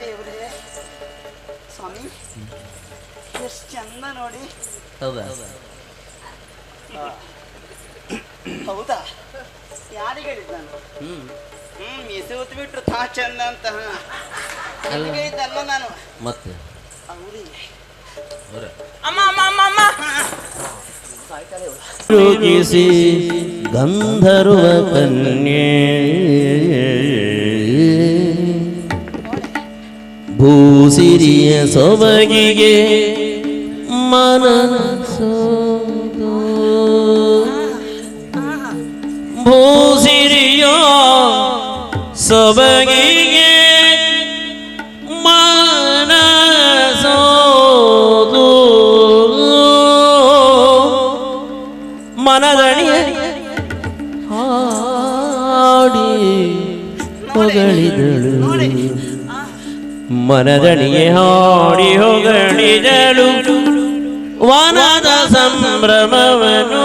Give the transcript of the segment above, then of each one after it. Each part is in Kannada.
ದೇವ್ರೇ. ಸ್ವಾಮಿ ಎಷ್ಟು ಚಂದ ನೋಡಿ. ಹೌದಾ? ಹೌದಾ? ಯಾರಿಗೆ ಹೇಳಿದ್ ನಾನು? ಹ್ಮ್. ಹ್ಮ್ ಮೀಸೆ ಬಿಟ್ರು ತಾ ಚಂದ ಅಂತ ಅಲ್ಲಿಗೆ ಇದ್ದಲ್ಲ ನಾನು? ಮತ್ತೆ? ಅವ್ರಿಗೆ ಅವರ ಅಮ್ಮ ಅಮ್ಮ ಅಮ್ಮ ಅಮ್ಮ. ರುಚಿಸಿ ಗಂಧರ್ವ ಕನ್ಯೆ. ಭೂಸಿರಿಯ ಸೊಬಗಿಗೆ ಮನಸೋದು ಭೂಸಿರಿಯ ಸೊಬಗಿಗೆ ಮನಸೋದು ಮನದಣಿಯ ಹಾಡಿ ಹೊಗಳಿದಳು. ಮನದಣಿಗೆ ಹಾಡಿ ಹೊಗಳಿದಳು ವಾನದ ಸಂಭ್ರಮವನು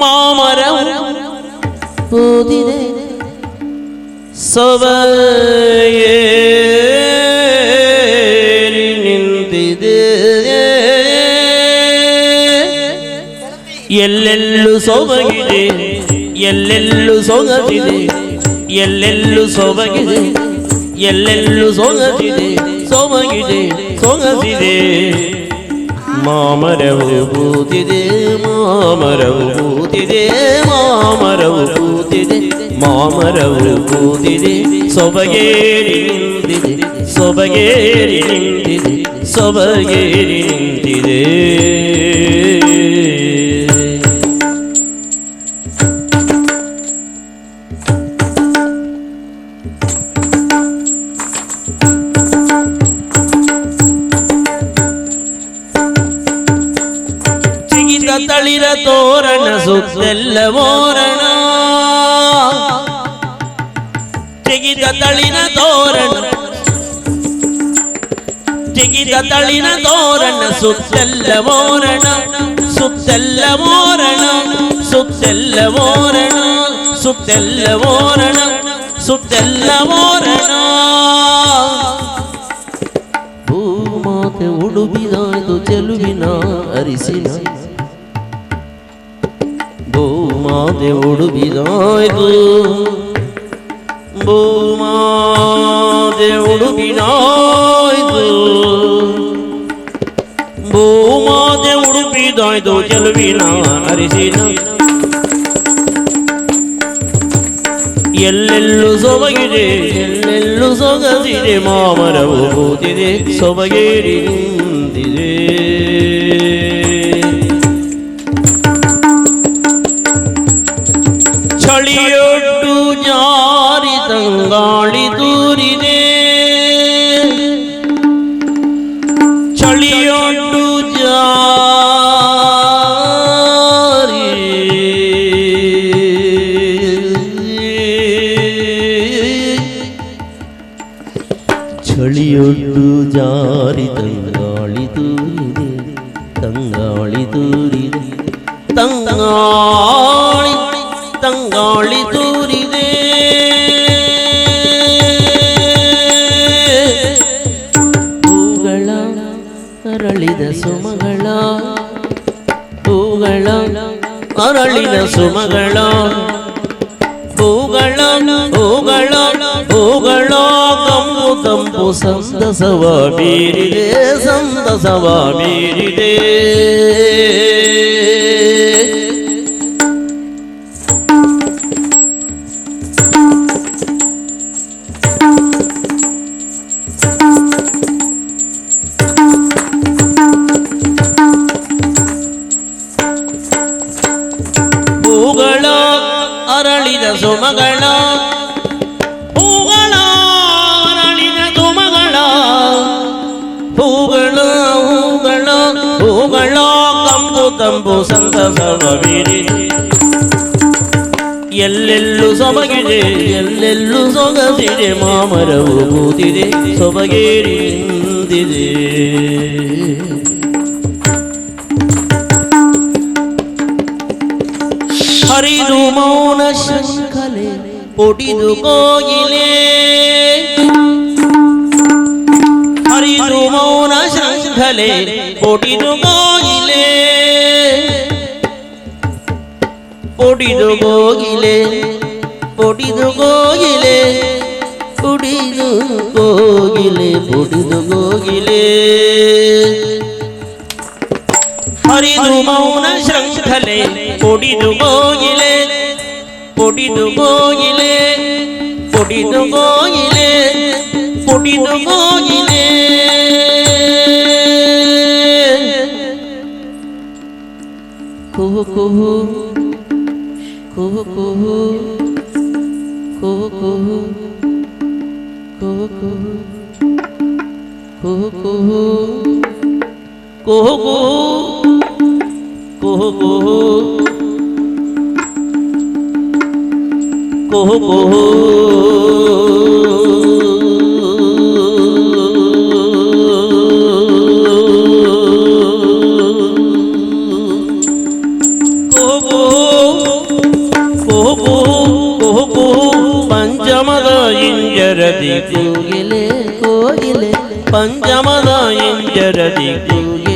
ಮಾಮರ ಪೂದಿದೆ ಸೊಬಗೇರಿ ನಿಂತಿದೆ. ಎಲ್ಲೆಲ್ಲೂ ಸೊಬಗಿದೆ ಎಲ್ಲೆಲ್ಲೂ ಸೊಗಸಿದೆ ಎಲ್ಲೆಲ್ಲೂ ಸೊಬಗಿದೆ ಎಲ್ಲೆಲ್ಲೂ ಸೊಗಸಿದೆ ಸೊಬಗಿದೆ ಸೊಗಸಿದೆ ಮಾಮರವು ಕೂತಿದೆ ಮಾಮರವು ಕೂತಿದೆ ಮಾಮರವು ಕೂತಿದೆ ಮಾಮರವು ಕೂತಿದೆ ಸೊಬಗೇರಿ ನಿಂತಿದೆ ಸೊಬಗೇರಿ ನಿಂತಿದೆ ಸೊಬಗೇರಿ ನಿಂತಿದೆ ತಳಿರ ತೋರಣ ಸುತ್ತೆಲ್ಲ ಮೋರಣ ಚಿಗಿದ ತಳಿನ ತೋರಣ ಚಿಗಿದ ತಳಿನ ತೋರಣ ಸುತ್ತೆಲ್ಲ ಮೋರಣ ಸುತ್ತೆಲ್ಲ ಮೋರಣ ಸುತ್ತೆಲ್ಲ ಮೋರಣ ಸುತ್ತೆಲ್ಲ ಮೋರಣ ಸುತ್ತೆಲ್ಲ ಮೋರಣ ಭೂಮಾತೆ ಉಡುಬಿದಾಯ್ತು ಚೆಲುವಿನ ಅರಿಸಿನ ಭೂಮಾತೆ ಉಡುಬಿದಾಯ್ತು ಭೂಮಾತೆ ಉಡುಬಿದಾಯ್ತು ಭೂಮಾತೆ ಉಡುಬಿದಾಯ್ತು ಚೆಲುವಿನ ಅರಿಸಿನ ಎಲ್ಲೆಲ್ಲೂ ಸೊಬಗಿದೆ ಎಲ್ಲೆಲ್ಲೂ ಸೊಗಸಿದೆ ಮಾಮರವು ಕೂತಿದೆ ಸೊಬಗೇರಿ ನಿಂತಿದೆ ಚಳಿಯೊಟ್ಟು ಜಾರಿ ತಂಗಾಳಿ ದೂರಿದೆ ಚಳಿಯೊಟ್ಟು ಜಾರಿ ಚಳಿಯೊಟ್ಟು ಜಾರಿ ತಂಗಾಳಿ ತೂರಿದೆ ತಂಗಾಳಿ ತೂರಿದೆ ತಂಗಾಳಿ ತಂಗಾಳಿ ತೂರಿದೆ ಹೂಗಳ ಅರಳಿದ ಸುಮಗಳ ಹೂಗಳ ಅರಳಿದ ಸುಮಗಳ ಹೂಗಳ ಹೂಗಳ ಹೂಗಳ ಕಂಪು ತಂಪು ಸಂತಸವ ಬೀರಿದೆ ಸಂತಸವ ಬೀರಿದೆ ತಂಬು ಸಂತಸವ ಬೀರಿ ಎಲ್ಲೆಲ್ಲೂ ಸೊಬಗಿದೆ ಎಲ್ಲೆಲ್ಲೂ ಸೊಗಸಿದೆ ಮಾಮರವು ಕೂತಿದೆ ಸೊಬಗೇರಿ ನಿಂತಿದೆ ಹರಿದು ಮೌನ ಶೃಂಖಲೆ ಒಡಿದು ಕೋಗಿಲೆ ಹರಿದು ಮೌನ ಶೃಂಖಲೆ ಒಡಿದು ಕೋಗಿಲೆ ಓಡಿದು ಹೋಗಿಲೆ ಓಡಿದು ಹೋಗಿಲೆ ಉಡಿದು ಹೋಗಿಲೆ ಬುಡಿದು ಹೋಗಿಲೆ ಹರಿದು ಮೌನ ಶೃಂಖಲೆ ಒಡಿದು ಹೋಗಿಲೆ ಒಡಿದು ಹೋಗಿಲೆ ಒಡಿದು ಹೋಗಿಲೆ ಒಡಿದು ಹೋಗಿಲೆ ಕುಹು ಕುಹು Kuhu kuhu. Kuhu kuhu. Kuhu kuhu. Kuhu kuhu. Kuhu kuhu. Kuhu kuhu. Kuhu kuhu. ಪಂಚಮದ ಇಂಜರದಿ ಕೂಗಿಲೆ ಕೋಗಿಲೆ ಪಂಚಮದ ಇಂಜರದಿ ಕೂಗಿಲೆ.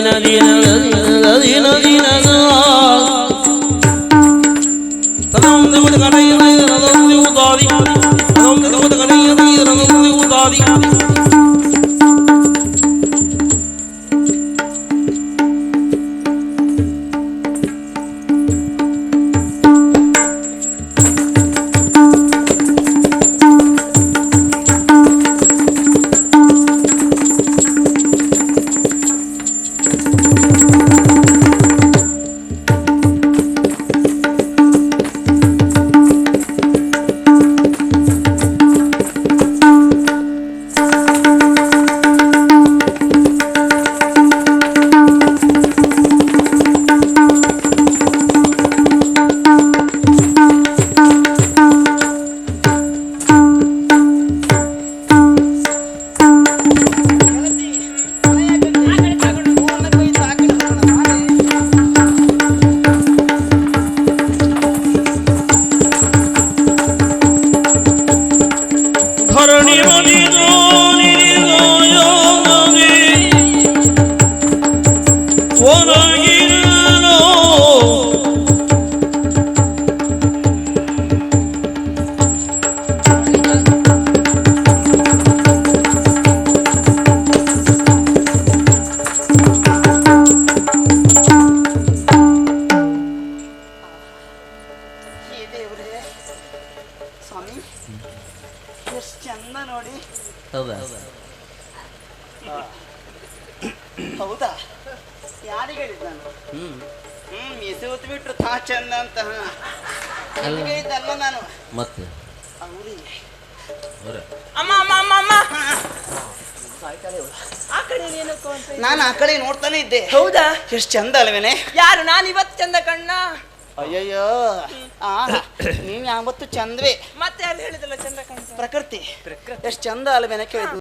dina dina dina dina ಮತ್ತೆ? ನೀನು ಅಂತ ನಾನು ಆ ಕಡೆ ನೋಡ್ತಾನೆ ಇದ್ದೆ. ಹೌದಾ? ಎಷ್ಟು ಚಂದ ಅಲ್ವೇನೆ? ಯಾರು ನಾನು ಇವತ್ತು ಚಂದ ಕಣ್ಣ? ಅಯ್ಯಯ್ಯೋ. ಆ ನೀನ್ ಯಾವತ್ತು ಚಂದ್ವೆ. ಮತ್ತೆ ಅಲ್ಲಿ ಹೇಳಿದಲ್ಲ ಚಂದ ಕಣ್ಣ ಪ್ರಕೃತಿ. ಎಷ್ಟು ಚಂದ ಅಲ್ವೇನೆ ಕೇಳಿದ್